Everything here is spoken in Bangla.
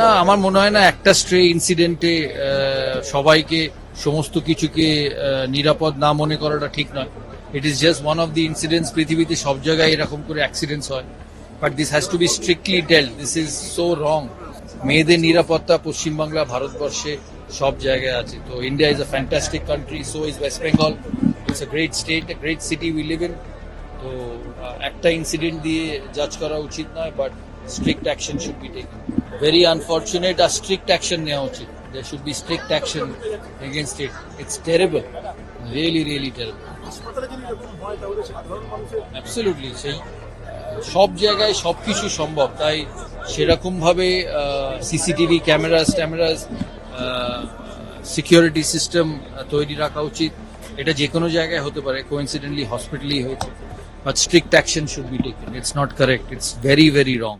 না, আমার মনে হয় না একটা স্ট্রে ইনসিডেন্টে সবাইকে, সমস্ত কিছুকে নিরাপদ না মনে করাটা ঠিক নয়। It is just one of the incidents পৃথিবীতে সব জায়গায় এরকম করে অ্যাক্সিডেন্টস হয়। But this has to be strictly dealt this is so wrong মেয়েদের নিরাপত্তা পশ্চিমবাংলা ভারতবর্ষে সব জায়গায় আছে। তো India is a fantastic country so is West Bengal it's a great state great city we live in তো একটা ইনসিডেন্ট দিয়ে জাজ করা উচিত নয় but should be taken very unfortunate R strict action নেওয়া উচিত। There should be strict action against it. It's terrible. Really really terrible absolutely সেই সব জায়গায় সব কিছু সম্ভব। তাই সেরকম ভাবে সিসিটিভি ক্যামেরাস, ট্যামেরাস সিকিউরিটি সিস্টেম তৈরি রাখা উচিত। এটা যে কোনো জায়গায় হতে পারে, কোইন্সিডেন্টলি হসপিটালই হয়েছে। But strict action should be taken it's not correct it's very very wrong